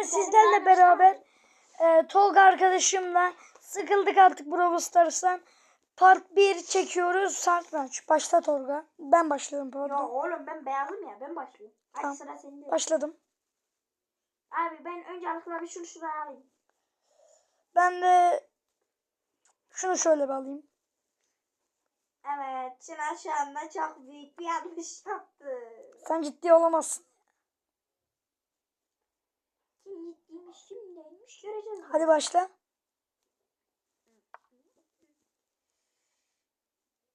bugün sizlerle beraber e, Tolga arkadaşımla sıkıldık artık Brawl Stars'tan. Part 1 çekiyoruz. Satranç. Başla Tolga. Ben başlıyorum Yo pardon. oğlum ben beyazım ya ben başlıyorum. Hadi Tamam. sıra sende. Başladım. Abi ben önce arkada bir şunu şuraya alayım. Ben de şunu şöyle bir alayım. Evet Çınar şu anda çok büyük bir yanlış yaptı. Sen ciddi olamazsın. Kim değilmiş göreceğiz. Hadi başla.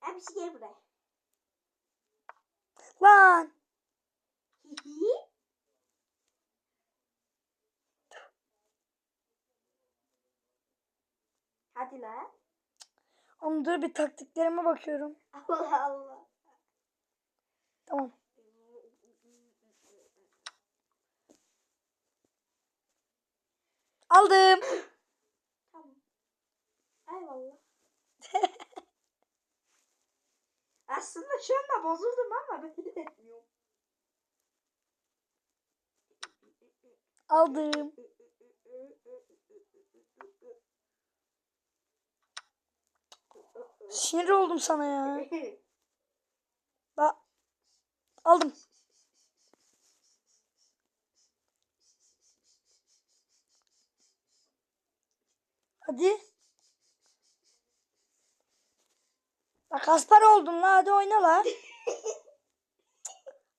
Abisi gel buraya. Lan. Hadi la. Oğlum dur bir taktiklerime bakıyorum. Allah Allah. Tamam. Aldım. Tamam. Eyvallah. Aslında şu anda bozuldum ama belli etmiyorum. Aldım. Sinir oldum sana ya. Ba aldım. Hadi. Bak Kaspar oldun la hadi oyna la.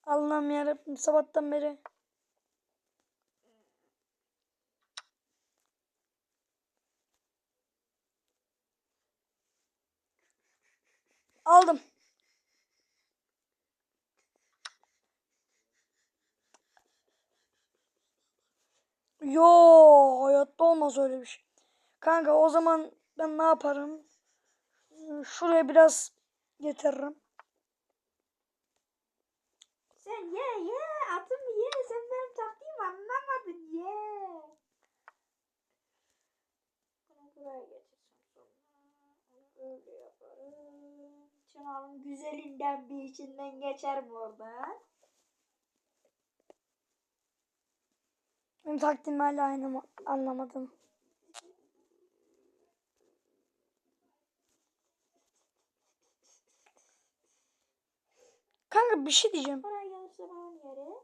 Allah'ım yarabbim sabahtan beri. Aldım. Yo hayatta olmaz öyle bir şey. Kanka o zaman ben ne yaparım? Şuraya biraz getiririm. Sen ye ye atımı ye sen benim taktiğimi anlamadın ye. Buraya getirsem sonra onu öyle yaparım. Çınar'ın güzelinden bir içinden geçerim oradan. Benim taktiğimi hala anlamadım. Kanka bir şey diyeceğim. Oraya gelirse ben onu yerim.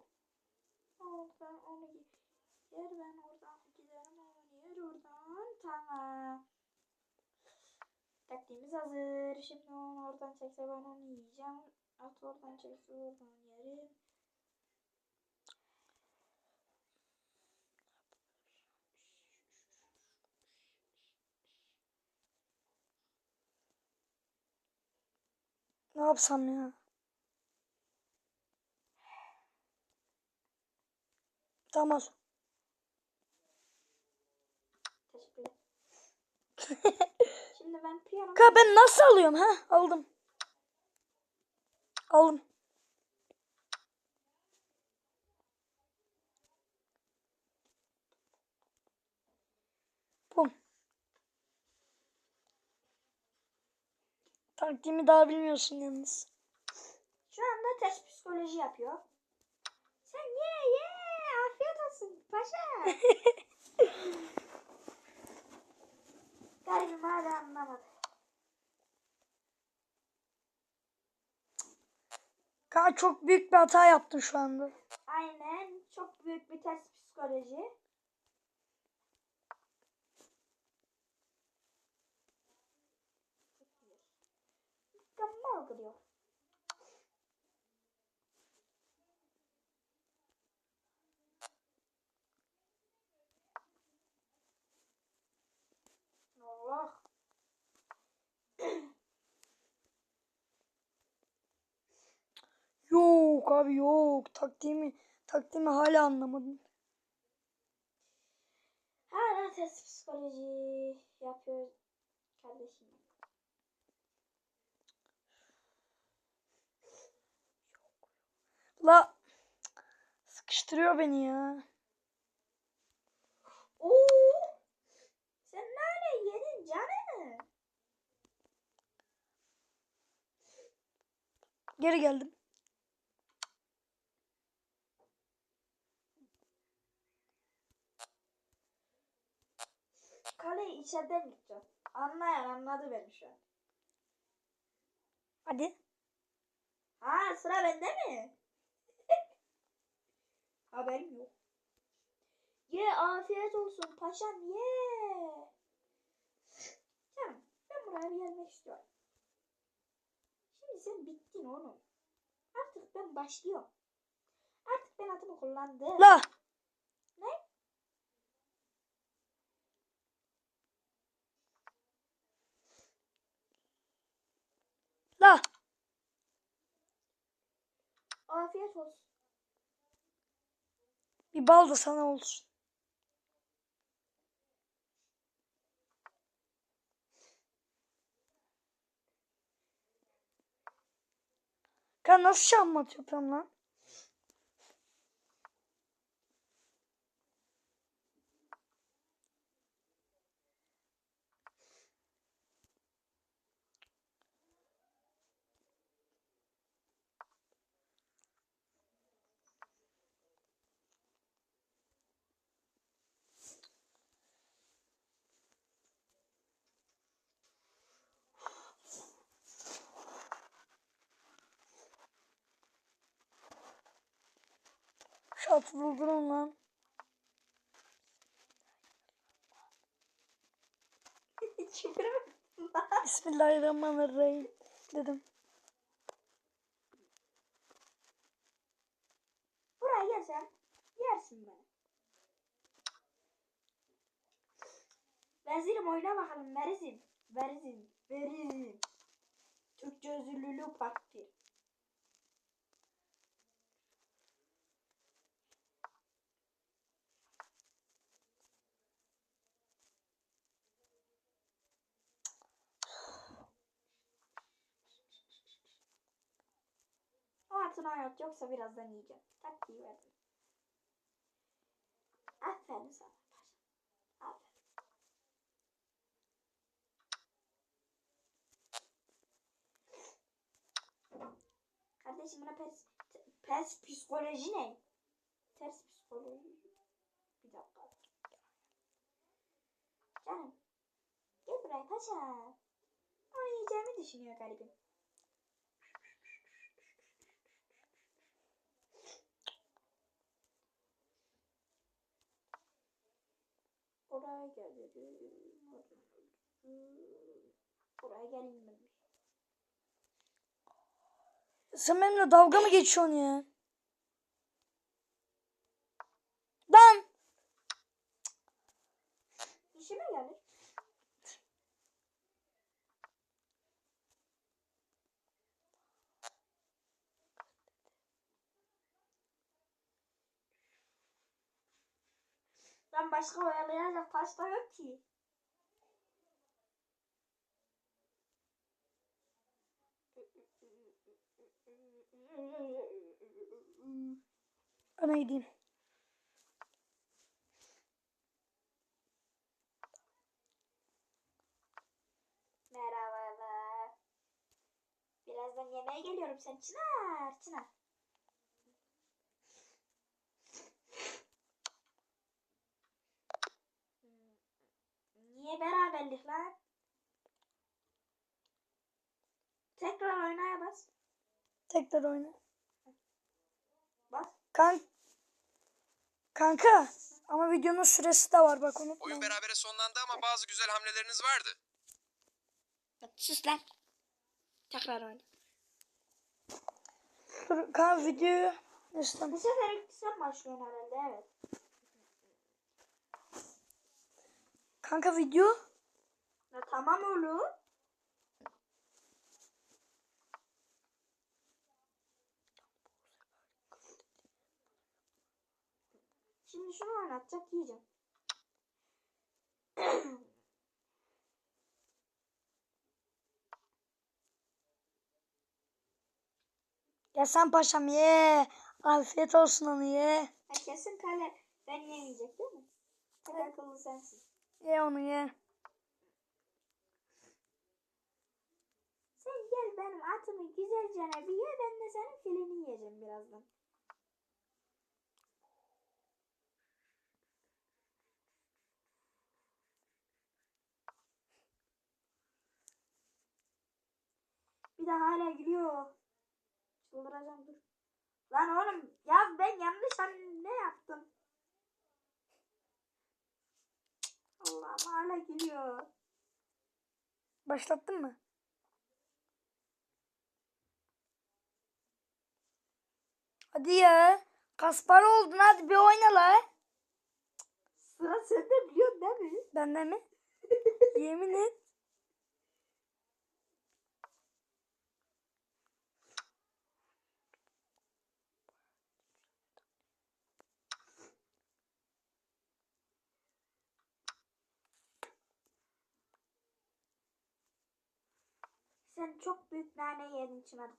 Oradan onu yer ben oradan giderim onu yer oradan. Tamam. Taktiğimiz hazır. Şimdi onu oradan çekse ben onu yiyeceğim. At oradan çekse oradan yerim. Ne yapsam ya? Tamam. Şimdi ben piyano... Kanka ben nasıl alıyorum ha? Aldım. Aldım. Bum. Taktiğimi daha bilmiyorsun yalnız. Şu anda test psikoloji yapıyor. Olsun paşa. Garibim hala anlamadı. Kanka çok büyük bir hata yaptın şu anda. Aynen. Çok büyük bir test psikoloji. Yok abi yok. Taktiğimi taktiğimi hala anlamadım. Hala test psikoloji yapıyor kardeşim. La sıkıştırıyor beni ya. Oo! Sen nerede yedin canım? Geri geldim. Kaleyi içeriden yıkacağım. Anlayan anladı beni şu an. Hadi. Ha sıra bende mi? Haberim yok. Ye afiyet olsun paşam ye. Canım ben buraya bir gelmek istiyorum. Şimdi sen bittin oğlum. Artık ben başlıyorum. Artık ben atımı kullandım. La. Ne? La. Afiyet olsun. Bir bal da sana olsun. Kan nasıl şahmat yapıyorum lan? Şu atı durdurun lan. Çıkırım. Bismillahirrahmanirrahim dedim. Buraya gelsen yersin beni. Vezirim oyna bakalım verizim. Verizim. Verizim. Türkçe özürlülüğü part 1. O atın hayat yoksa birazdan yiyeceğim. Taktiği verdim. Aferin sana. Aferin. Kardeşim buna pes, pes psikoloji ne? Ters psikoloji. Bir dakika. Canım. Gel buraya. Onu yiyeceğimi düşünüyor garibim. Oraya gelelim. Oraya ben. Sen benimle dalga mı geçiyorsun ya? Lan! İşime gelir. Ben başka oyalayacak pasta yok ki. Ana gideyim. Merhabalar. Birazdan yemeğe geliyorum. Sen Çınar, Çınar. Tekrar oynaya bas. Tekrar oyna. Bas. Kan Kanka ama videonun süresi de var bak unutma. Oyun berabere sonlandı ama bazı güzel hamleleriniz vardı. Sus lan. Tekrar oyna. Dur kan videoyu işte Bu sefer sen başlıyorsun herhalde evet. kanka video Ya tamam oğlum. Şimdi şunu oynatacak yiyeceğim. ya sen paşam ye. Afiyet olsun onu ye. Ha, kesin kale ben yemeyecek değil mi? Tek akıllı sensin. Ye onu ye. Sen gel benim atımı güzelce bir ye ben de senin filini yiyeceğim birazdan. Bir de hala gülüyor. Çıldıracağım dur. Lan oğlum ya ben yanlış hani ne yaptım? Allah'ım hala gülüyor. Başlattın mı? Hadi ya. Kaspar oldun hadi bir oyna la. Sıra sende biliyorsun değil mi? Bende mi? Yemin et. Sen çok büyük nane yedin Çınar.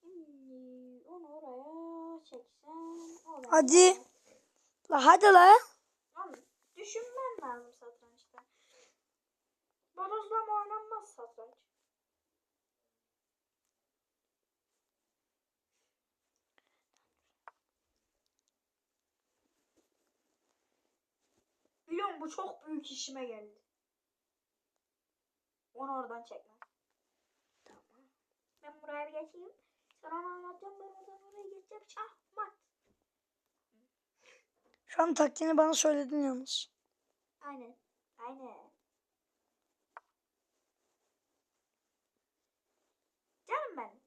Şimdi onu oraya çeksen oraya. Hadi. La hadi la. Oğlum, düşünmen lazım satrançta. Bodozlama oynanmaz satranç. Biliyorum bu çok büyük işime geldi. Onu oradan çekme. Tamam. Ben buraya bir geçeyim. Onu anlatacağım. Ben oradan oraya geçeceğim. Şahmat. Şu an taktiğini bana söyledin yalnız. Aynen. Aynen. Canım ben.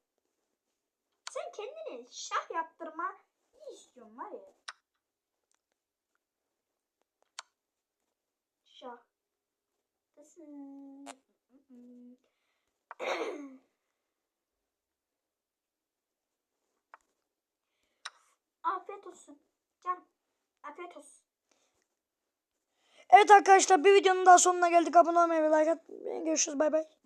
Sen kendini şah yaptırma ne istiyorsun var ya. Şah. Tısın. Afiyet olsun. Canım. Afiyet olsun. Evet arkadaşlar bir videonun daha sonuna geldik. Abone olmayı ve like atmayı. Görüşürüz bay bay.